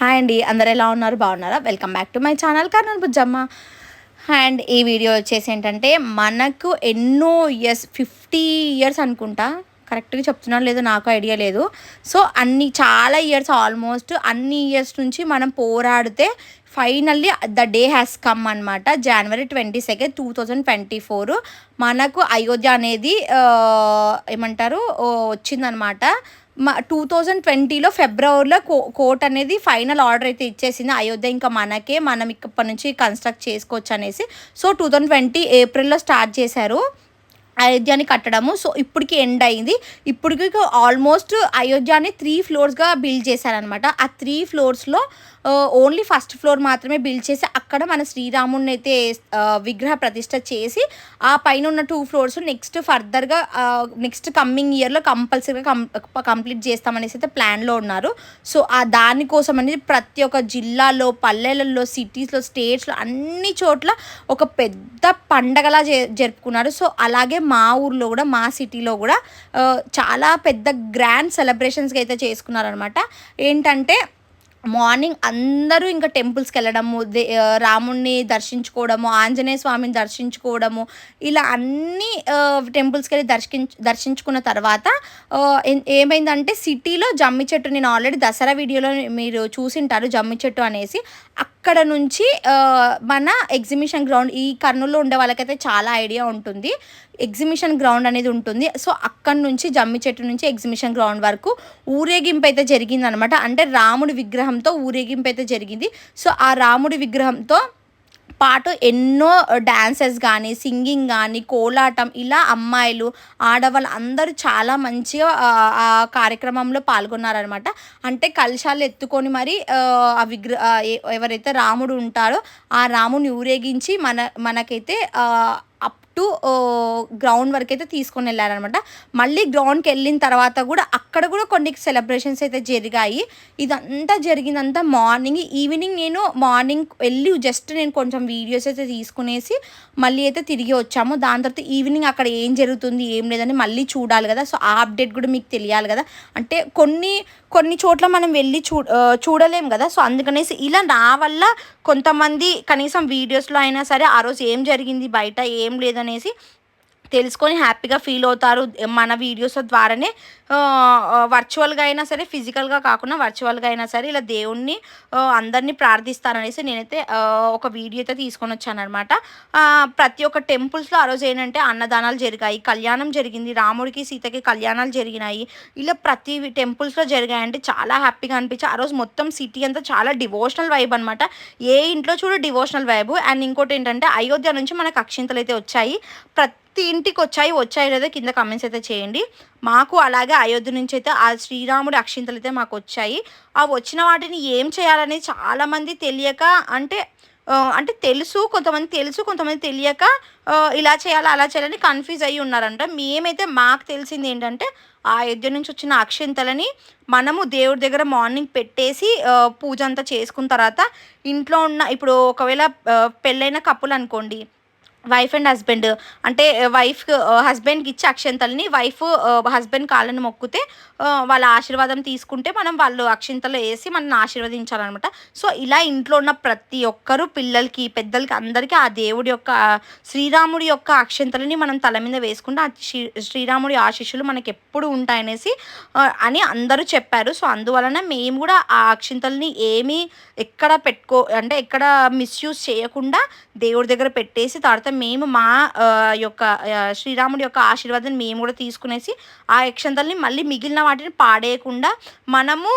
Hi అండి అందరు ఎలా ఉన్నారు? బాగున్నారా? Welcome back to my channel Kurnool Bujjamma and ఈ వీడియో వచ్చేసి ఏంటంటే మనకు ఎన్నో ఇయర్స్ ఫిఫ్టీ ఇయర్స్ అనుకుంటా. కరెక్ట్గా చెప్తున్నాను లేదు నాకు ఐడియా లేదు. సో అన్ని చాలా ఇయర్స్ ఆల్మోస్ట్ అన్ని ఇయర్స్ నుంచి మనం పోరాడితే finally the day has come అనమాట January twenty second two thousand twenty four మనకు అయోధ్య అనేది ఏమంటారు? వచ్చిందనమాట మా టూ థౌజండ్ ట్వంటీలో ఫిబ్రవరిలో కో కోర్ట్ అనేది ఫైనల్ ఆర్డర్ అయితే ఇచ్చేసింది. అయోధ్య ఇంకా మనకే మనం ఇప్పటి నుంచి కన్స్ట్రక్ట్ చేసుకోవచ్చు అనేసి. సో టూ థౌజండ్ ట్వంటీ ఏప్రిల్లో స్టార్ట్ చేశారు అయోధ్యని కట్టడము. సో ఇప్పటికి ఎండ్ అయింది. ఇప్పటికి ఆల్మోస్ట్ అయోధ్యని త్రీ ఫ్లోర్స్గా బిల్డ్ చేశారనమాట ఆ త్రీ ఫ్లోర్స్లో ఓన్లీ ఫస్ట్ ఫ్లోర్ మాత్రమే బిల్డ్ చేసి అక్కడ మన శ్రీరాముడిని అయితే విగ్రహ ప్రతిష్ట చేసి ఆ పైన ఉన్న టూ ఫ్లోర్స్ నెక్స్ట్ ఫర్దర్గా నెక్స్ట్ కమ్మింగ్ ఇయర్లో కంపల్సరీగా కం కంప్లీట్ చేస్తామనేసి అయితే ప్లాన్లో ఉన్నారు. సో ఆ దానికోసం అనేది ప్రతి ఒక్క జిల్లాలో పల్లెలలో సిటీస్లో స్టేట్స్లో అన్ని చోట్ల ఒక పెద్ద పండగలా జరుపుకున్నారు. సో అలాగే మా ఊర్లో కూడా మా సిటీలో కూడా చాలా పెద్ద గ్రాండ్ సెలబ్రేషన్స్కి అయితే చేసుకున్నారనమాట ఏంటంటే మార్నింగ్ అందరూ ఇంకా టెంపుల్స్కి వెళ్ళడము దే రాముణ్ణి దర్శించుకోవడము ఆంజనేయ స్వామిని దర్శించుకోవడము ఇలా అన్ని టెంపుల్స్కి వెళ్ళి దర్శించు దర్శించుకున్న తర్వాత ఏం- ఏమైందంటే సిటీలో జమ్మి చెట్టు నేను ఆల్రెడీ దసరా వీడియోలో మీరు చూసింటారు జమ్మి చెట్టు అనేసి అక్కడ నుంచి మన ఎగ్జిబిషన్ గ్రౌండ్ ఈ కర్నూలులో ఉండే వాళ్ళకైతే చాలా ఐడియా ఉంటుంది. ఎగ్జిబిషన్ గ్రౌండ్ అనేది ఉంటుంది. సో అక్కడి నుంచి జమ్మి చెట్టు నుంచి ఎగ్జిబిషన్ గ్రౌండ్ వరకు ఊరేగింపు అయితే జరిగిందనమాట. అంటే రాముడి విగ్రహంతో ఊరేగింపు అయితే జరిగింది. సో ఆ రాముడి విగ్రహంతో పాటు ఎన్నో డ్యాన్సెస్ కానీ సింగింగ్ కానీ కోలాటం ఇలా అమ్మాయిలు ఆడవాళ్ళు అందరూ చాలా మంచిగా ఆ, కార్యక్రమంలో పాల్గొన్నారనమాట. అంటే కలశాలు ఎత్తుకొని మరి ఆ, విగ్ర విగ్రహ ఎవరైతే రాముడు ఉంటారో ఆ రాముని ఊరేగించి మన మనకైతే అప్ టు గ్రౌండ్ వరకు అయితే తీసుకొని వెళ్ళారనమాట. మళ్ళీ గ్రౌండ్కి వెళ్ళిన తర్వాత కూడా అక్కడ కూడా కొన్ని సెలబ్రేషన్స్ అయితే జరిగాయి. ఇదంతా జరిగిందంతా మార్నింగ్ ఈవినింగ్ నేను మార్నింగ్ వెళ్ళి జస్ట్ నేను కొంచెం వీడియోస్ అయితే తీసుకునేసి మళ్ళీ అయితే తిరిగి వచ్చాము. దాని తర్వాత ఈవినింగ్ అక్కడ ఏం జరుగుతుంది ఏం లేదని మళ్ళీ చూడాలి కదా. సో ఆ అప్డేట్ కూడా మీకు తెలియాలి కదా. అంటే కొన్ని కొన్ని చోట్ల మనం వెళ్ళి చూ చూడలేం కదా. సో అందుకనేసి ఇలా నా వల్ల కొంతమంది కనీసం వీడియోస్లో అయినా సరే ఆ రోజు ఏం జరిగింది బయట ఏం లేదని లేదనేసి తెలుసుకొని హ్యాపీగా ఫీల్ అవుతారు మన వీడియోస్ ద్వారానే. వర్చువల్గా అయినా సరే ఫిజికల్గా కాకుండా వర్చువల్గా అయినా సరే ఇలా దేవుణ్ణి అందరినీ ప్రార్థిస్తారనేసి నేనైతే ఒక వీడియో అయితే తీసుకొని వచ్చాను అనమాట ప్రతి ఒక్క టెంపుల్స్లో ఆ రోజు ఏంటంటే అన్నదానాలు జరిగాయి. కళ్యాణం జరిగింది. రాముడికి సీతకి కళ్యాణాలు జరిగినాయి. ఇలా ప్రతి టెంపుల్స్లో జరిగాయంటే చాలా హ్యాపీగా అనిపించి ఆ రోజు మొత్తం సిటీ అంతా చాలా డివోషనల్ వైబ్ అనమాట ఏ ఇంట్లో చూడు డివోషనల్ వైబ్. అండ్ ఇంకోటి ఏంటంటే అయోధ్య నుంచి మనకు అక్షింతలు అయితే వచ్చాయి. ప్రతి ఇంటికి వచ్చాయి వచ్చాయి లేదా కింద కమెంట్స్ అయితే చేయండి. మాకు అలాగే అయోధ్య నుంచి అయితే ఆ శ్రీరాముడి అక్షింతలు అయితే మాకు వచ్చాయి. ఆ వచ్చిన వాటిని ఏం చేయాలనేది చాలామంది తెలియక అంటే అంటే తెలుసు కొంతమంది తెలుసు కొంతమంది తెలియక ఇలా చేయాలి అలా చేయాలని కన్ఫ్యూజ్ అయ్యి ఉన్నారంట. మేమైతే మాకు తెలిసింది ఏంటంటే ఆ అయోధ్య నుంచి వచ్చిన అక్షింతలని మనము దేవుడి దగ్గర మార్నింగ్ పెట్టేసి పూజ అంతా చేసుకున్న తర్వాత ఇంట్లో ఉన్న ఇప్పుడు ఒకవేళ పెళ్ళైన కప్పులు అనుకోండి వైఫ్ అండ్ హస్బెండ్ అంటే uh, వైఫ్ హస్బెండ్కి uh, ఇచ్చే అక్షంతల్ని వైఫ్ హస్బెండ్ uh, కాళ్ళని మొక్కితే వాళ్ళ ఆశీర్వాదం తీసుకుంటే మనం వాళ్ళు అక్షింతలు వేసి మనల్ని ఆశీర్వదించాలన్నమాట. సో ఇలా ఇంట్లో ఉన్న ప్రతి ఒక్కరు పిల్లలకి పెద్దలకి అందరికీ ఆ దేవుడి యొక్క శ్రీరాముడి యొక్క అక్షంతలని మనం తల మీద వేసుకుంటే ఆ శ్రీ శ్రీరాముడి ఆశీస్సులు మనకి ఎప్పుడు ఉంటాయనేసి అని అందరూ చెప్పారు. సో అందువలన మేము కూడా ఆ అక్షింతల్ని ఏమీ ఎక్కడ పెట్టుకో అంటే ఎక్కడ మిస్యూజ్ చేయకుండా దేవుడి దగ్గర పెట్టేసి తర్వాత మేము మా యొక్క శ్రీరాముడి యొక్క ఆశీర్వాదం మేము కూడా తీసుకునేసి ఆ యక్షంతల్ని మళ్ళీ మిగిలిన వాటిని పాడేయకుండా మనము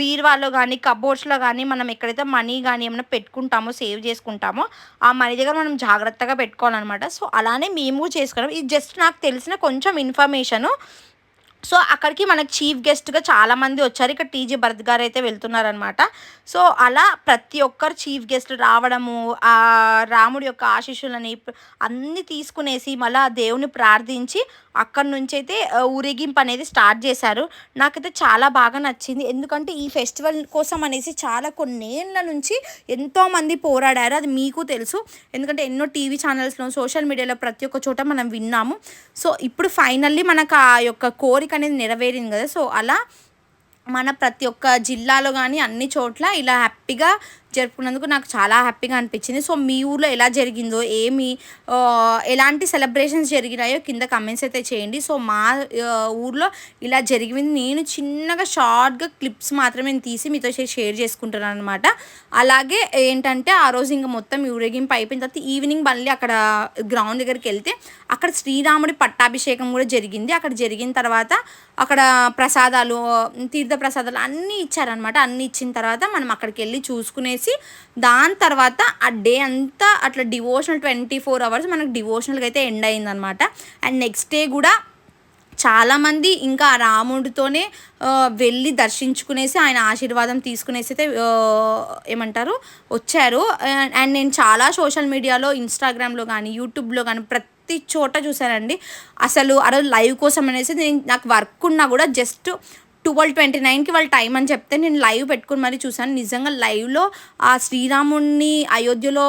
బీర్వాలో బీరువాలో కానీ కబోర్డ్స్లో కానీ మనం ఎక్కడైతే మనీ కానీ ఏమైనా పెట్టుకుంటామో సేవ్ చేసుకుంటామో ఆ మనీ దగ్గర మనం జాగ్రత్తగా పెట్టుకోవాలన్నమాట. సో అలానే మేము కూడా చేసుకున్నాం. ఇది జస్ట్ నాకు తెలిసిన కొంచెం ఇన్ఫర్మేషను. సో అక్కడికి మనకి చీఫ్ గెస్ట్గా చాలామంది వచ్చారు. ఇక్కడ టీజీ భరత్ గారు అయితే వెళ్తున్నారనమాట సో అలా ప్రతి ఒక్కరు చీఫ్ గెస్ట్ రావడము ఆ రాముడి యొక్క ఆశీస్సులని అన్నీ తీసుకునేసి మళ్ళీ ఆ దేవుని ప్రార్థించి అక్కడి నుంచి అయితే ఊరేగింపు అనేది స్టార్ట్ చేశారు. నాకైతే చాలా బాగా నచ్చింది. ఎందుకంటే ఈ ఫెస్టివల్ కోసం అనేసి చాలా కొన్నేళ్ళ నుంచి ఎంతోమంది పోరాడారు. అది మీకు తెలుసు. ఎందుకంటే ఎన్నో టీవీ ఛానల్స్లో సోషల్ మీడియాలో ప్రతి ఒక్క చోట మనం విన్నాము. సో ఇప్పుడు ఫైనల్లీ మనకు ఆ యొక్క కోరిక అనేది నెరవేరింది కదా. సో అలా మన ప్రతి ఒక్క జిల్లాలో కానీ అన్ని చోట్ల ఇలా హ్యాపీగా జరుపుకున్నందుకు నాకు చాలా హ్యాపీగా అనిపించింది. సో మీ ఊర్లో ఎలా జరిగిందో ఏమి ఎలాంటి సెలబ్రేషన్స్ జరిగినాయో కింద కమెంట్స్ అయితే చేయండి. సో మా ఊర్లో ఇలా జరిగింది. నేను చిన్నగా షార్ట్గా క్లిప్స్ మాత్రమే తీసి మీతో షేర్ చేసుకుంటున్నాను అనమాట అలాగే ఏంటంటే ఆ రోజు ఇంకా మొత్తం ఊరేగింపు అయిపోయిన తర్వాత ఈవినింగ్ మళ్ళీ అక్కడ గ్రౌండ్ దగ్గరికి వెళ్తే అక్కడ శ్రీరాముడి పట్టాభిషేకం కూడా జరిగింది. అక్కడ జరిగిన తర్వాత అక్కడ ప్రసాదాలు తీర్థ ప్రసాదాలు అన్నీ ఇచ్చారనమాట అన్నీ ఇచ్చిన తర్వాత మనం అక్కడికి వెళ్ళి చూసుకునే చూసుకునేసి దాని తర్వాత ఆ డే అంతా అట్లా డివోషనల్ ట్వంటీ ఫోర్ అవర్స్ మనకు డివోషనల్గా అయితే ఎండ్ అయిందనమాట అండ్ నెక్స్ట్ డే కూడా చాలామంది ఇంకా రాముడితోనే వెళ్ళి దర్శించుకునేసి ఆయన ఆశీర్వాదం తీసుకునేసి అయితే ఏమంటారు వచ్చారు. అండ్ నేను చాలా సోషల్ మీడియాలో ఇన్స్టాగ్రామ్లో కానీ యూట్యూబ్లో కానీ ప్రతి చోట చూశానండి. అసలు ఆ రోజు లైవ్ కోసం అనేసి నేను నాకు వర్క్ ఉన్నా కూడా జస్ట్ ట్వెల్వ్ ట్వంటీ నైన్కి వాళ్ళ టైం అని చెప్తే నేను లైవ్ పెట్టుకుని మరీ చూసాను నిజంగా లైవ్లో ఆ శ్రీరాముడిని అయోధ్యలో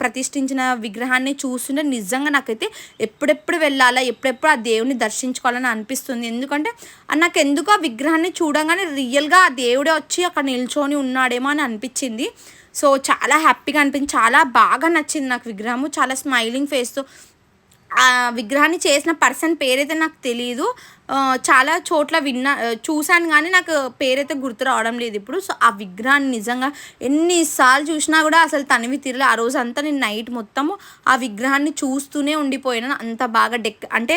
ప్రతిష్ఠించిన విగ్రహాన్ని చూస్తుంటే నిజంగా నాకైతే ఎప్పుడెప్పుడు వెళ్ళాలా ఎప్పుడెప్పుడు ఆ దేవుని దర్శించుకోవాలని అనిపిస్తుంది. ఎందుకంటే నాకు ఎందుకు ఆ విగ్రహాన్ని చూడగానే రియల్గా ఆ దేవుడే వచ్చి అక్కడ నిల్చొని ఉన్నాడేమో అని అనిపించింది. సో చాలా హ్యాపీగా అనిపించింది. చాలా బాగా నచ్చింది నాకు విగ్రహము. చాలా స్మైలింగ్ ఫేస్తో ఆ విగ్రహాన్ని చేసిన పర్సన్ పేరైతే నాకు తెలియదు చాలా చోట్ల విన్నా చూశాను కానీ నాకు పేరైతే గుర్తు రావడం లేదు ఇప్పుడు. సో ఆ విగ్రహాన్ని నిజంగా ఎన్నిసార్లు చూసినా కూడా అసలు తనివి తీరలే. ఆ రోజు అంతా నేను నైట్ మొత్తము ఆ విగ్రహాన్ని చూస్తూనే ఉండిపోయాను. అంత బాగా డెక్ అంటే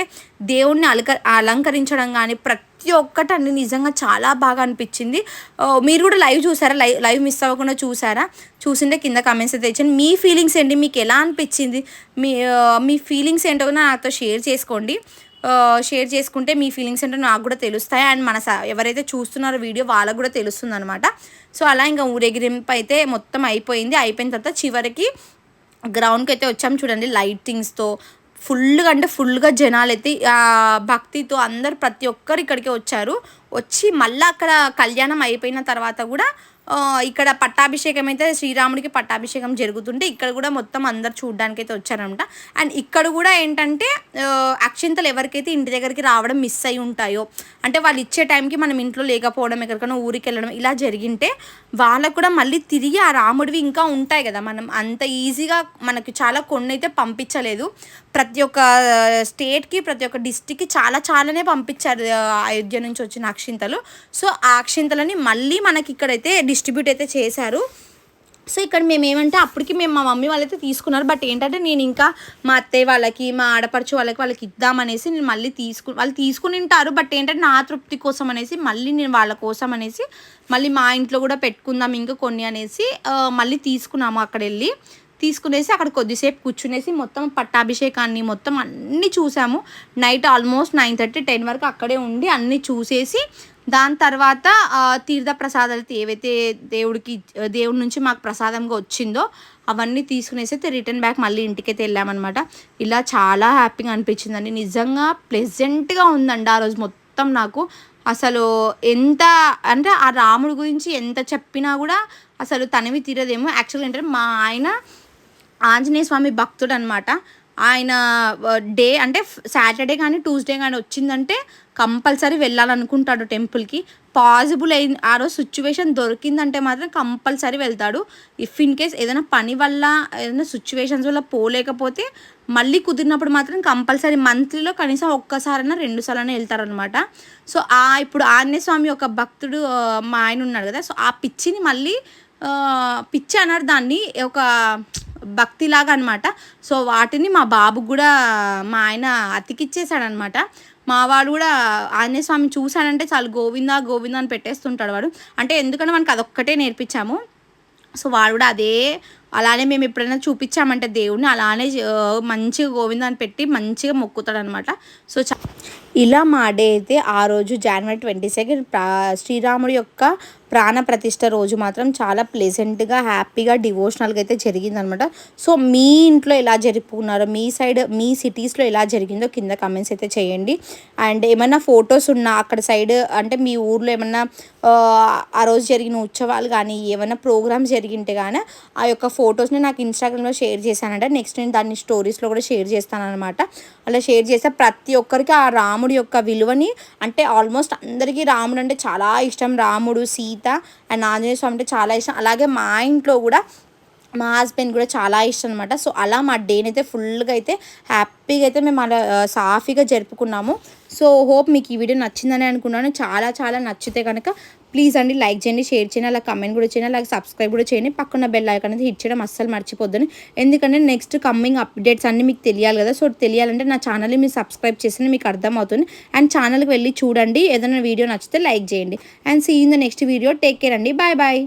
దేవుణ్ణి అలంక అలంకరించడం కానీ ప్రతి ఒక్కటి అన్ని నిజంగా చాలా బాగా అనిపించింది. మీరు కూడా లైవ్ చూసారా? లైవ్ లైవ్ మిస్ అవ్వకుండా చూసారా? చూసింటే కింద కమెంట్స్ అయితే ఇచ్చాను మీ ఫీలింగ్స్ ఏంటి? మీకు ఎలా అనిపించింది? మీ మీ ఫీలింగ్స్ ఏంటో నాతో షేర్ చేసుకోండి. షేర్ చేసుకుంటే మీ ఫీలింగ్స్ ఏంటో నాకు కూడా తెలుస్తాయి. అండ్ మన స- ఎవరైతే చూస్తున్నారో వీడియో వాళ్ళకు కూడా తెలుస్తుంది అనమాట సో అలా ఇంకా ఊరేగింపు అయితే మొత్తం అయిపోయింది. అయిపోయిన తర్వాత చివరికి గ్రౌండ్కి అయితే వచ్చాము చూడండి. లైటింగ్స్తో ఫుల్గా అంటే ఫుల్గా జనాలు అయితే ఆ, భక్తితో అందరు ప్రతి ఒక్కరు ఇక్కడికి వచ్చారు. వచ్చి మళ్ళీ అక్కడ కళ్యాణం అయిపోయిన తర్వాత కూడా ఇక్కడ పట్టాభిషేకం అయితే శ్రీరాముడికి పట్టాభిషేకం జరుగుతుంటే ఇక్కడ కూడా మొత్తం అందరు చూడడానికి అయితే వచ్చారనమాట అండ్ ఇక్కడ కూడా ఏంటంటే అక్షింతలు ఎవరికైతే ఇంటి దగ్గరికి రావడం మిస్ అయి ఉంటాయో అంటే వాళ్ళు ఇచ్చే టైంకి మనం ఇంట్లో లేకపోవడం ఎక్కడికైనా ఊరికి వెళ్ళడం ఇలా జరిగింటే వాళ్ళకు కూడా మళ్ళీ తిరిగి ఆ రాముడివి ఇంకా ఉంటాయి కదా. మనం అంత ఈజీగా మనకి చాలా కొన్ని అయితే పంపించలేదు. ప్రతి ఒక్క స్టేట్కి ప్రతి ఒక్క డిస్టిక్కి చాలా చాలానే పంపించారు అయోధ్య నుంచి వచ్చిన అక్షింతలు. సో ఆ అక్షింతలని మళ్ళీ మనకి ఇక్కడైతే డిస్ట్రిబ్యూట్ అయితే చేశారు. సో ఇక్కడ మేము ఏమంటే అప్పటికి మేము మా మమ్మీ వాళ్ళైతే తీసుకున్నారు. బట్ ఏంటంటే నేను ఇంకా మా అత్తయ్య వాళ్ళకి మా ఆడపడుచు వాళ్ళకి వాళ్ళకి ఇద్దామనేసి నేను మళ్ళీ తీసుకు వాళ్ళు తీసుకుని ఉంటారు. బట్ ఏంటంటే నా తృప్తి కోసం అనేసి మళ్ళీ నేను వాళ్ళ కోసం అనేసి మళ్ళీ మా ఇంట్లో కూడా పెట్టుకుందాం ఇంకా కొన్ని అనేసి మళ్ళీ తీసుకున్నాము అక్కడ వెళ్ళి తీసుకునేసి అక్కడ కొద్దిసేపు కూర్చునేసి మొత్తం పట్టాభిషేకాన్ని మొత్తం అన్నీ చూసాము. Night almost nine thirty ten వరకు అక్కడే ఉండి అన్నీ చూసేసి దాని తర్వాత తీర్థ ప్రసాదాలు అయితే ఏవైతే దేవుడికి దేవుడి నుంచి మాకు ప్రసాదంగా వచ్చిందో అవన్నీ తీసుకునేసి అయితే రిటర్న్ బ్యాక్ మళ్ళీ ఇంటికైతే వెళ్ళామన్నమాట. ఇలా చాలా హ్యాపీగా అనిపించిందండి. నిజంగా ప్లెజెంట్గా ఉందండి ఆ రోజు మొత్తం నాకు. అసలు ఎంత అంటే ఆ రాముడి గురించి ఎంత చెప్పినా కూడా అసలు తనవి తీరదేమో. యాక్చువల్గా ఏంటంటే మా ఆయన ఆంజనేయ స్వామి భక్తుడు అనమాట ఆయన డే అంటే సాటర్డే కానీ ట్యూస్డే కానీ వచ్చిందంటే కంపల్సరీ వెళ్ళాలనుకుంటాడు టెంపుల్కి. పాసిబుల్ అయింది ఆ రోజు సిచ్యువేషన్ దొరికిందంటే మాత్రం కంపల్సరీ వెళ్తాడు. ఇఫ్ ఇన్ కేస్ ఏదైనా పని వల్ల ఏదైనా సిచ్యువేషన్స్ వల్ల పోలేకపోతే మళ్ళీ కుదిరినప్పుడు మాత్రం కంపల్సరీ మంత్లీలో కనీసం ఒక్కసారైనా రెండు సార్లు వెళ్తారనమాట. సో ఆ ఇప్పుడు ఆంజనేయ స్వామి ఒక భక్తుడు మా ఆయన ఉన్నాడు కదా. సో ఆ పిచ్చిని మళ్ళీ పిచ్చి అన్నారు దాన్ని. ఒక భక్తిలాగా అనమాట సో వాటిని మా బాబుకు కూడా మా ఆయన అతికిచ్చేసాడనమాట మా వాడు కూడా ఆంజనేయ స్వామి చూశాడంటే చాలు గోవిందా గోవిందా అని పెట్టేస్తుంటాడు వాడు. అంటే ఎందుకంటే మనకు అదొక్కటే నేర్పించాము. సో వాడు కూడా అదే అలానే మేము ఎప్పుడైనా చూపించామంటే దేవుడిని అలానే మంచిగా గోవిందాన్ని పెట్టి మంచిగా మొక్కుతాడు అనమాట సో చ- ఇలా మా డే అయితే ఆ రోజు జనవరి ట్వంటీ సెకండ్ శ్రీరాముడి యొక్క ప్రాణ ప్రతిష్ట రోజు మాత్రం చాలా ప్లెజెంట్గా హ్యాపీగా డివోషనల్గా అయితే జరిగిందనమాట. సో మీ ఇంట్లో ఎలా జరుపుకున్నారో మీ సైడ్ మీ సిటీస్లో ఎలా జరిగిందో కింద కమెంట్స్ అయితే చేయండి. అండ్ ఏమైనా ఫొటోస్ ఉన్నా అక్కడ సైడ్ అంటే మీ ఊర్లో ఏమన్నా ఆ, రోజు జరిగిన ఉత్సవాలు కానీ ఏమైనా ప్రోగ్రామ్స్ జరిగింటే కానీ ఆ యొక్క ఫొటోస్ని నాకు ఇన్స్టాగ్రామ్లో షేర్ చేశానంటే. నెక్స్ట్ నేను దాన్ని స్టోరీస్లో కూడా షేర్ చేస్తాను అనమాట అలా షేర్ చేస్తే ప్రతి ఒక్కరికి ఆ రాముడు రాముడి యొక్క విలువని అంటే ఆల్మోస్ట్ అందరికీ రాముడు అంటే చాలా ఇష్టం. రాముడు సీత అండ్ ఆంజనేయ స్వామి అంటే చాలా ఇష్టం. అలాగే మా ఇంట్లో కూడా మా హస్బెండ్ కూడా చాలా ఇష్టం అనమాట సో అలా మా డేనైతే ఫుల్గా అయితే హ్యాపీగా అయితే మేము అలా సాఫీగా జరుపుకున్నాము. సో హోప్ మీకు ఈ వీడియో నచ్చిందని అనుకున్నాను. చాలా చాలా నచ్చితే కనుక ప్లీజ్ అండి లైక్ చేయండి షేర్ చేయండి అలా కమెంట్ కూడా చేయండి అలాగే సబ్స్క్రైబ్ కూడా చేయండి. పక్కన బెల్ ఐకాన్ అనేది హిట్ చేయడం అస్సలు మర్చిపోద్దని. ఎందుకంటే నెక్స్ట్ కమ్మింగ్ అప్డేట్స్ అన్నీ మీకు తెలియాలి కదా. సో తెలియాలంటే నా ఛానల్ని మీరు సబ్స్క్రైబ్ చేస్తే మీకు అర్థమవుతుంది. అండ్ ఛానల్కి వెళ్ళి చూడండి. ఏదైనా వీడియో నచ్చితే లైక్ చేయండి. And see in the next video take care అండి. Bye bye